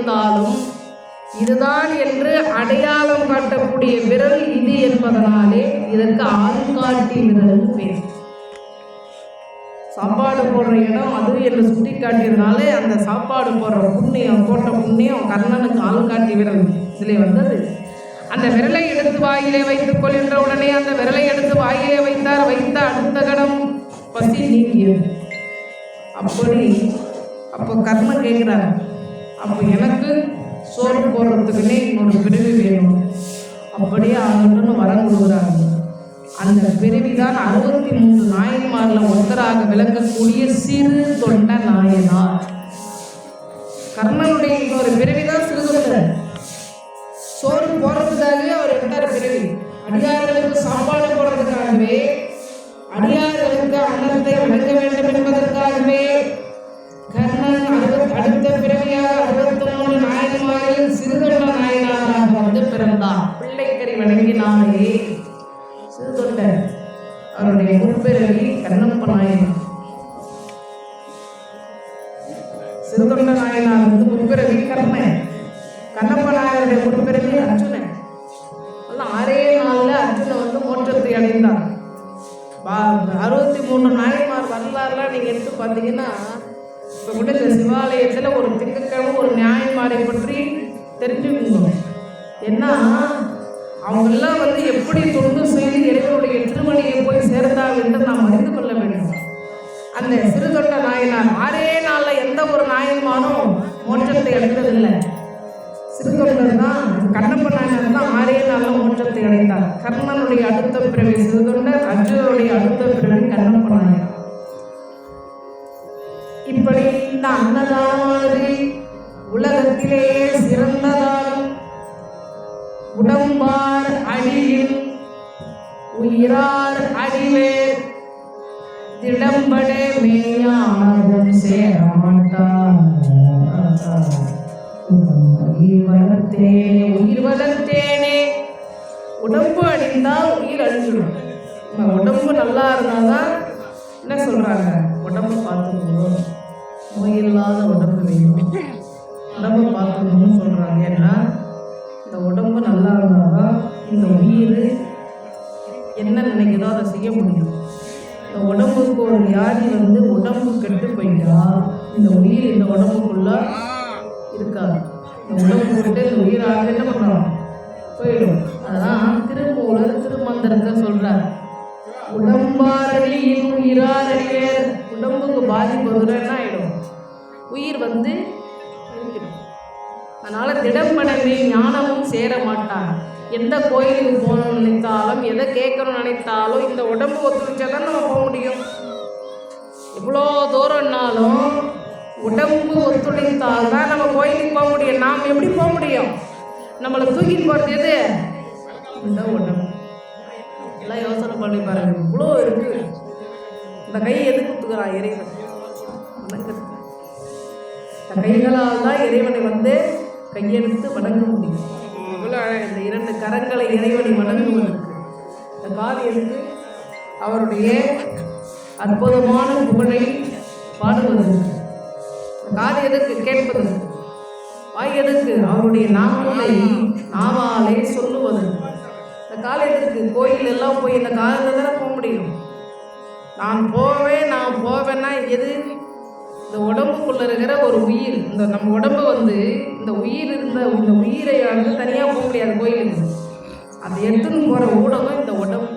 இருந்தாலும் இதுதான் என்று அடையாளம் காட்டக்கூடிய விரல் இது என்பதனாலே இதற்கு ஆள்காட்டி விரல் பேர். சாப்பாடு போடுற இடம் அது என்று சுட்டி காட்டியதுனாலே அந்த சாப்பாடு போடுற புண்ணியம் போட்ட புண்ணியம் கர்ணனுக்கு ஆள்காட்டி விரல் இதிலே வந்தது. அந்த விரலை எடுத்து வாயிலே வைத்துக் கொள்கின்ற உடனே அந்த விரலை எடுத்து வாயிலே வைத்தார். வைத்த அடுத்த கடம் பசி நீங்கியது. அப்படி அப்போ கர்ணன் கேட்கிறார் அப்போ எனக்கு சோறு போடுறதுக்குன்னே இன்னொரு பிரிவு வேணும். அப்படியே ஆகட்டும்னு வரம் கொடுக்குறாங்க. அந்த பிரிவி தான் அறுபத்தி மூணு நாயன்மாரில் ஒருத்தராக விளங்கக்கூடிய சிறு தொண்ட நாயனார். கர்ணனுடைய இன்னொரு பிறவி தான் சிறு தொண்டர் சோறு போடுறதுக்காகவே அவர் எடுத்தார் பிறவி அடியார்களுக்கு சாப்பாடு போடுறதுக்காகவே அடியார்களுக்கு அன்னத்தை வழங்க வேண்டும் என்பதற்காகவே பிறவியாக அறுபத்தி மூணு நாயன்மாரில் சிறுதொண்ட நாயனாராக வந்து பிறந்தார். பிள்ளைக்கறி வணங்கினாலே சிறுதொண்ட அவருடைய முற்பிறவி கண்ணப்ப நாயனார் சிறுதொண்ட நாயனார் வந்து முற்பிறவி கர்ணன். கண்ணப்ப நாயருடைய முற்பிறவி அர்ஜுனன். எல்லாம் ஆறே நாளில் அர்ஜுனன் வந்து மோட்சத்தை அடைந்தார். பா- அறுபத்தி மூணு நாயன்மார் வரலாறுலாம் நீங்கள் எடுத்து பார்த்தீங்கன்னா சிவாலயத்தில் ஒரு திங்கக்கிழமை ஒரு நியாயமாரை பற்றி தெரிஞ்சுக்கணும். ஏன்னா அவங்கெல்லாம் வந்து எப்படி தொண்டு செய்து இறைவனுடைய திருமணியை போய் சேர்ந்தார்கள் என்று நாம் அறிந்து கொள்ள வேண்டும். அந்த சிறுதொட்ட நாயனார் ஆறே நாளில் எந்த ஒரு நாயன்மானும் மோட்சத்தை அடைந்ததில்லை. சிறுதொண்டர் தான் கண்ணப்ப நாயனார் தான் ஆறே நாளில் மோட்சத்தை அடைந்தார். கர்ணனுடைய அடுத்த பிறவி சிறுதொண்டர் இப்படி இந்த உலகத்திலே சிறந்ததால் உடம்பார் அடியில் உயிரார் அடிவேர் திடம்பட மேயானதும் சேரமாட்டார் உயிர் வளர்த்தேனே. உயிர் வளர்த்தேனே. உடம்பு அடிந்தால் உயிர் அழிஞ்சிடும். உடம்பு நல்லா இருந்தால் தான் என்ன சொல்கிறாங்க உடம்பு பார்த்துக்கணும் நோயில்லாத உடம்பு வேணும் உடம்பை பார்த்துக்கணும்னு சொல்கிறாங்க ஏன்னா இந்த உடம்பு நல்லா இருந்தால் தான் இந்த உயிர் என்ன நினைக்குதோ அதை செய்ய முடியும். இந்த உடம்புக்கு ஒரு வியாதி வந்து உடம்பு கெட்டு போயிட்டா இந்த உயிர் இந்த உடம்புக்குள்ள இருக்காது. இந்த உடம்பு விட்டு இந்த உயிராக என்ன பண்ணுறோம் போயிடும். அதான் திருமூலர் திருமந்திரத்தை சொல்றார். உடம்பாரடியின் உயிராரடிவேர் உடம்புக்கு பாதிப்பு வந்துடும் உயிர் வந்து அதனால் அதனால ஞானமும் சேர மாட்டார். எந்த கோயிலுக்கு போகணும்னு நினைத்தாலும் எதை கேட்கணும்னு நினைத்தாலும் இந்த உடம்பு ஒத்துழைச்சா தான் நம்ம போக முடியும்? எவ்வளோ தூரம்னாலும் உடம்பு ஒத்துழைத்தால் தான் நம்ம கோயிலுக்கு போக முடியும். நாம் எப்படி போக முடியும்? நம்மளை தூக்கிட்டு போகிறது எது? இந்த உடம்பு. எல்லாம் யோசனை பண்ணி பாருங்கள் இவ்வளோ இருக்குது இந்த கை எது குத்துக்கிறான் இறைவன்? கைகளால் தான் இறைவனை வந்து கையெடுத்து வணங்க முடியும் இவ்வளோ இந்த இரண்டு கரங்களை இறைவனை வணங்குவதற்கு. இந்த காரியத்துக்கு அவருடைய அற்புதமான புகழை பாடுவதற்கு. இந்த எதற்கு கேட்பதற்கு. வாய் எதற்கு அவருடைய நாமங்களை நாவாலே சொல்லுவதற்கு. இந்த காலத்துக்கு கோயில் எல்லாம் போய் இந்த காலத்தில் தானே போக முடியும்? நான் போவேன் நான் போவேன்னா எது? இந்த உடம்புக்குள்ளே இருக்கிற ஒரு உயிர் இந்த நம்ம உடம்பு வந்து இந்த உயிர் இருந்த இந்த உயிரை வந்து தனியாக போக முடியாது கோயிலுக்கு. அதை எடுத்துன்னு போகிற ஊடகம் இந்த உடம்பு.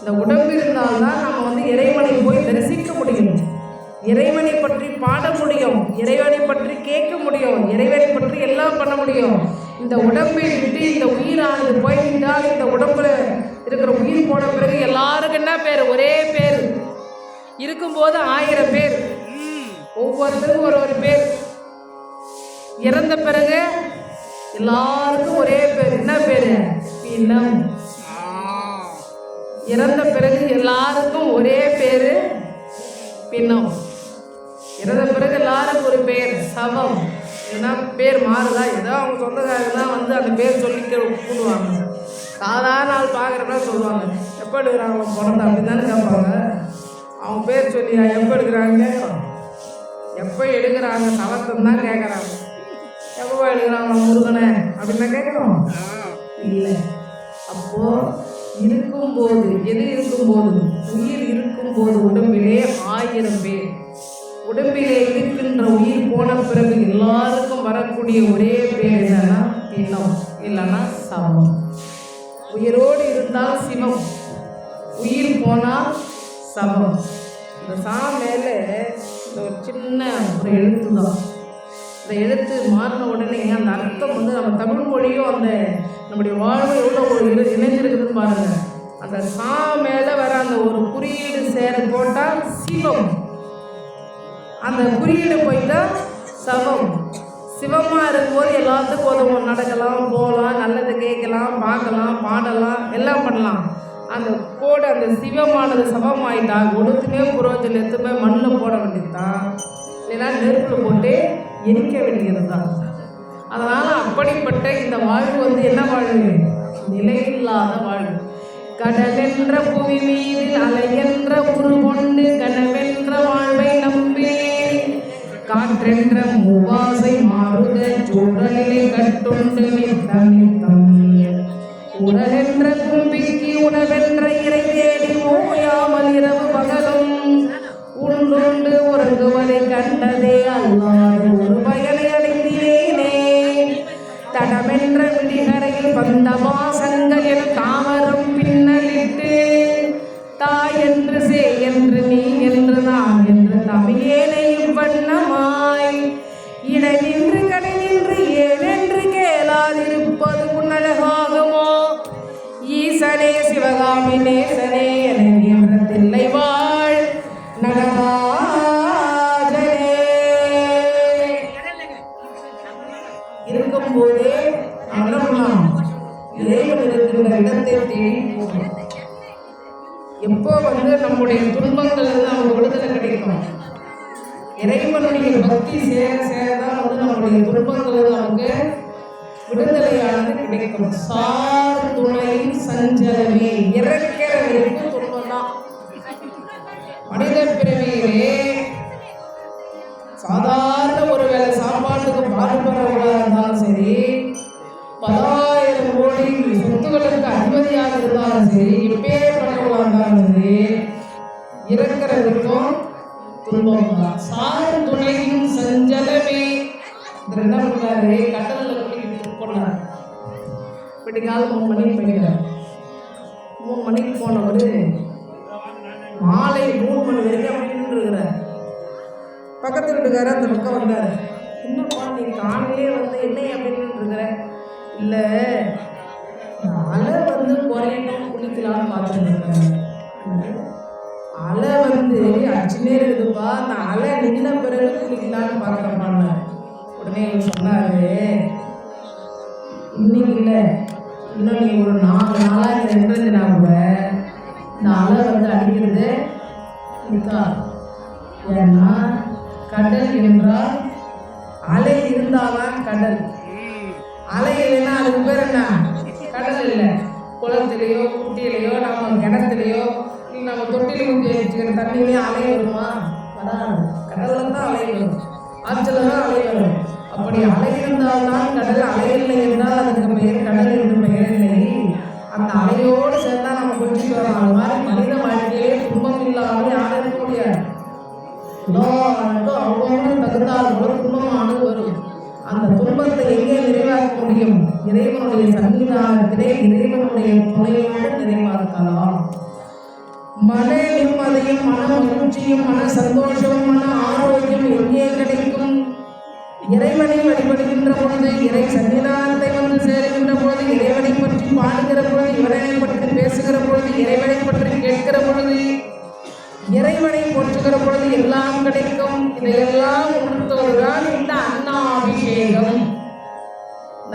இந்த உடம்பு இருந்தால்தான் நம்ம வந்து இறைவனை போய் தரிசிக்க முடியும். இறைவனை பற்றி பாட முடியும் இறைவனை பற்றி கேட்க முடியும் இறைவனை பற்றி எல்லாம் பண்ண முடியும். இந்த உடம்பை விட்டு இந்த உயிரானது போய்விட்டால் இந்த உடம்புல இருக்கிற உயிர் போன பிறகு எல்லாருக்கும் என்ன பேர்? ஒரே பேர். இருக்கும்போது ஆயிரம் பேர். ஒவ்வொருத்தருக்கும் ஒரு ஒரு பேர். இறந்த பிறகு எல்லாருக்கும் ஒரே பேர். என்ன பேர்? பின்னம் இறந்த பிறகு எல்லாருக்கும் ஒரே பேர் பின்னம் இறந்த பிறகு எல்லாருக்கும் ஒரு பேர் சவம். ஏன்னா பேர் மாறுதா? ஏதோ அவங்க சொந்தக்காரங்க தான் வந்து அந்த பேர் சொல்லி கூடுவாங்க சாதாரண ஆள் பார்க்குறப்ப சொல்லுவாங்க. எப்போ எடுக்கிறாங்க? பிறந்த அப்படின்னு தானே கேட்பாங்க. அவங்க பேர் சொல்லி எப்போ எடுக்கிறாங்க? கேட்குறோம் எப்போ எடுக்கிறாங்க? சவத்தம் தான் கேட்குறாங்க அழுகிறாங்க முருகனை அப்படின்னு கேட்குறோம் இல்லை. அப்போ இருக்கும்போது எது இருக்கும்போது? உயிர் இருக்கும்போது உடம்பிலே ஆயிரம் பேர். உடம்பிலே இருக்கின்ற உயிர் போன பிறகு எல்லாருக்கும் வரக்கூடிய ஒரே பேர் என்னன்னா பிணம் இல்லைன்னா சவம். உயிரோடு இருந்தால் சிவம். உயிர் போனால் சவம். இந்த சா மேலே இந்த ஒரு சின்ன ஒரு எழுத்து தான். இந்த எழுத்து மாறின உடனே அந்த அர்த்தம் வந்து நம்ம தமிழ் மொழியும் அந்த நம்முடைய வாழ்வு எவ்வளோ ஒரு இணை இணைஞ்சிருக்குதுன்னு பாருங்கள் அந்த சா மேலே வர அந்த ஒரு குறியீடு சேர போட்டால் சிவம். அந்த குறியீடு போயிட்டா சவம். சிவமாக இருக்கும்போது எல்லாத்துக்கும் உதவும். நடக்கலாம் போகலாம் நல்லதை கேட்கலாம் பார்க்கலாம் பாடலாம் எல்லாம் பண்ணலாம். அந்த போட அந்த சிவமானது சவமாயிட்டா ஒடுத்துமே எடுத்து போய் மண்ணில் போட வேண்டியது தான் இல்லைன்னா நெருப்பில் போட்டு எரிக்க வேண்டியது தான் அதனால் அப்படிப்பட்ட இந்த வாழ்வு வந்து என்ன வாழ்வு? நிலையில்லாத வாழ்வு. கடலென்ற புவி மீதில் அலையென்ற உரு கொண்டு கனவென்ற வாழ்வை நம்பி காற்றென்ற மூவாசை மாறுத சூழலிலே கட்டுண்டு நித்தம் நித்தம். உடலென்ற இடத்தை எப்போ வந்து நம்முடைய துன்பங்கள் இருந்து நமக்கு விடுதலை கிடைக்கும்? இறைவனுடைய பக்தி சேர சேர தான் வந்து நம்முடைய துன்பங்கள் இருந்து நமக்கு விடுதலையானது கிடைக்கும். சார் துணை சஞ்சலமே இறக்கிற வரைக்கும் துன்பம் தான் மனித பிறவியிலே சாதாரண ஒரு வேலை சாப்பாட்டுக்கு பாடுபடுறவங்களா இருந்தாலும் சரி பதா கோடி சொத்துக்களுக்கு அதிபதியாக இருந்தாலும் சரி எப்பேற்பட்டவங்களா இருந்தாலும் சரி இறக்கிறதுக்கும் துன்பம் தான் சார் துணையும் சஞ்சலமே இந்த என்ன பண்ணாரு கடல்ல குளிக்கிட்டு போனார் விடிகால மூணு மணிக்கு போயிட்டார் மூணு மணிக்கு போனவர் மாலை மூணு மணி வரைக்கும் அப்படின்னு இருக்கிறார் பக்கத்து வீட்டுக்காரர் அந்த பக்கம் வந்தார். என்னப்பா நீ காலையிலே வந்து என்ன அப்படின்னு இருக்கிற இல்லை அலை வந்து குறையணும் குளிக்கலாம்னு பார்த்துருந்தேன் அலை வந்து அச்சுனே இருக்குதுப்பா. அந்த அலை நின்ன பிறகு குளிக்கலாம்னு பார்க்குறப்பான்னு உடனே இவர் சொன்னாரு இன்னைக்கு இல்லை. இன்னும் நீ ஒரு நாலு நாளாக இருந்ததுனா கூட இந்த அலை வந்து அடிக்கிறது இருக்கா குளத்துலையோ குட்டியிலையோ நம்ம கிணத்துலையோ இல்லை நம்ம தொட்டில ஊற்றி வச்சுக்கிற தண்ணியிலையும் அலை வருமா? வராது. கடல்ல தான் அலை வரும். ஆற்றுல தான் அலை வரும். அப்படி அலை இருந்தால்தான் கடல் அலை இல்லை என்றால் அதுக்கு பெயர் கடல் என்று பெயர் இல்லை. அந்த அலையோடு சேர்ந்தா நம்ம கொஞ்சிட்டு வரலாம் அது மாதிரி மனித வாழ்க்கையிலே துன்பம் இல்லாமல் யாரும் முடியாது. அவ்வளோ நிம்மதியும் மன மகிழ்ச்சியும் மன சந்தோஷம் மன ஆரோக்கியம் எங்கே கிடைக்கும்? இறைவனை வழிபடுகின்ற பொழுது இறை சன்னிதானத்தை வந்து சேருகின்ற பொழுது இறைவனை பற்றி பாடுகிற பொழுது இறைவனை பற்றி பேசுகிற பொழுது இறைவனை பற்றி கேட்கிற பொழுது இறைவனை போற்றுகிற பொழுது எல்லாம் கிடைக்கும். இதையெல்லாம் உணர்த்துவதுதான் இந்த அன்னாபிஷேகம்.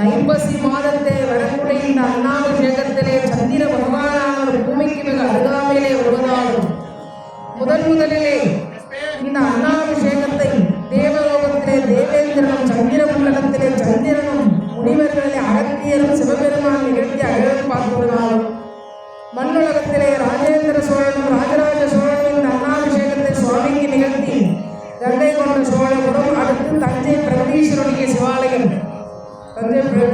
ஐம்பசி மாதத்தை வரக்கூடிய இந்த அன்னாபிஷேகத்திலே சந்திர பகவானானவர் பூமிக்கு மிக அருகாமையிலே வருவதாலும் முதன் முதலிலே இந்த அன்னாபிஷேகத்தை தேவலோகத்திலே தேவேந்திரனும் சந்திர மண்டலத்திலே சந்திரனும் முனிவர்களிலே அகத்தியரும் சிவபெருமான் நிகழ்த்தி அழகு பார்த்துள்ளார்கள் மண்ணுலகத்திலே ராஜேந்திர சோழனும் ராஜராஜ சோழனும் இந்த அன்னாபிஷேகத்தை சுவாமிக்கு நிகழ்த்தி கங்கை கொண்ட சோழபுரம் அடுத்து தஞ்சை பிரகதீஸ்வரனுடைய சிவாலயம். தஞ்சை பெ-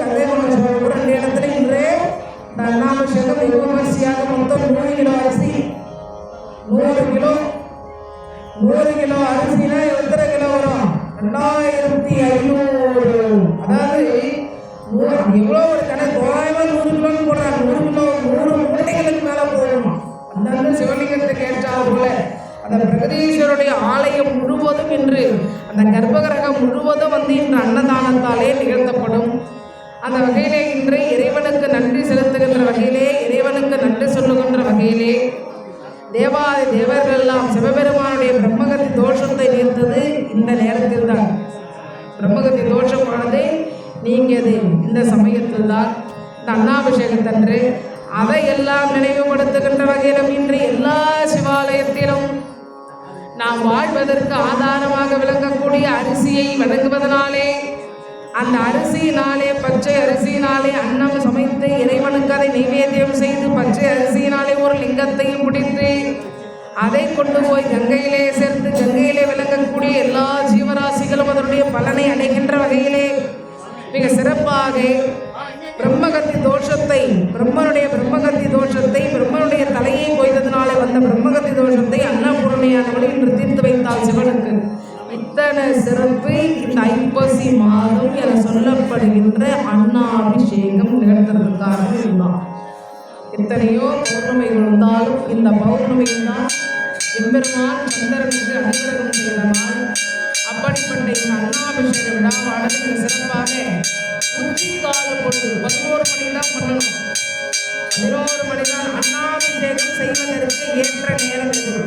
கங்கை கொண்ட சோழபுரம் இந்த இடத்துல இன்றே இந்த அன்னாபிஷேகம் வெகு விமர்சையாக மொத்தம் நூறு நூறு கிலோ ஒரு கிலோ அரிசினா எத்தனை கிலோ வரும்? ரெண்டாயிரத்தி ஐநூறு. அதாவது நூறு எவ்வளோ ஒரு கணக்கு? தோராயமாக நூறு கிலோன்னு போடுறாங்க. நூறு கிலோ நூறு மூட்டைகளுக்கு மேலே போகணுமா அந்த சிவலிங்கத்துக்கு ஏற்றால் போல. அந்த பிரகதீஸ்வருடைய ஆலயம் முழுவதும் இன்று அந்த கர்ப்பகிரகம் முழுவதும் வந்து இன்று அன்னதானத்தாலே நிகழ்த்தப்படும். அந்த வகையிலே இன்று இறைவனுக்கு நன்றி செலுத்துகின்ற வகையிலே இறைவனுக்கு நன்றி சொல்லுகின்ற வகையிலே தேவாதி தேவர்கள் எல்லாம் சிவபெருமானுடைய பிரம்மகத்தி தோஷத்தை நீர்த்தது இந்த நேரத்தில் தான் பிரம்மகத்தி தோஷமானது நீங்கியது இந்த சமயத்தில் தான் இந்த அதை எல்லாம் நினைவுபடுத்துகின்ற வகையிலும் இன்று எல்லா சிவாலயத்திலும் நாம் வாழ்வதற்கு ஆதாரமாக விளங்கக்கூடிய அரிசியை வழங்குவதனாலே அந்த அரிசியினாலே பச்சை அரிசியினாலே அன்னம் சமைத்து இறைவனுக்கு அதை நைவேத்தியம் செய்து பச்சை அரிசியினாலே ஒரு லிங்கத்தையும் பிடித்து அதை கொண்டு போய் கங்கையிலே சேர்த்து கங்கையிலே விளங்கக்கூடிய எல்லா ஜீவராசிகளும் அதனுடைய பலனை அடைகின்ற வகையிலே மிக சிறப்பாக பிரம்மகத்தி தோஷத்தை பிரம்மனுடைய பிரம்மகத்தி தோஷத்தை பிரம்மனுடைய தலையை கொய்ததினாலே வந்த பிரம்மகத்தி தோஷத்தை அன்னபூரணியானவள் இன்று தீர்த்து வைத்தால் சிவனுக்கு. இத்தனை சிறப்பு இந்த ஐப்பசி மாதம் என சொல்லப்படுகின்ற அன்னாபிஷேகம் நிகழ்த்துறதுக்காக இதுதான் எத்தனையோ பௌர்ணமைகள் இருந்தாலும் இந்த பௌர்ணமி தான் எம்பெருமான் சந்திரனுக்கு அனுகிரகம் செய்த நாள். அப்படிப்பட்ட இந்த அண்ணாபிஷேக விழாவானது மிக சிறப்பாக உச்சிக்கால பொழுது பதினோரு மணி தான் பண்ணணும். பதினோரு மணி தான் அண்ணாபிஷேகம் செய்வதற்கு ஏற்ற நேரம் இது.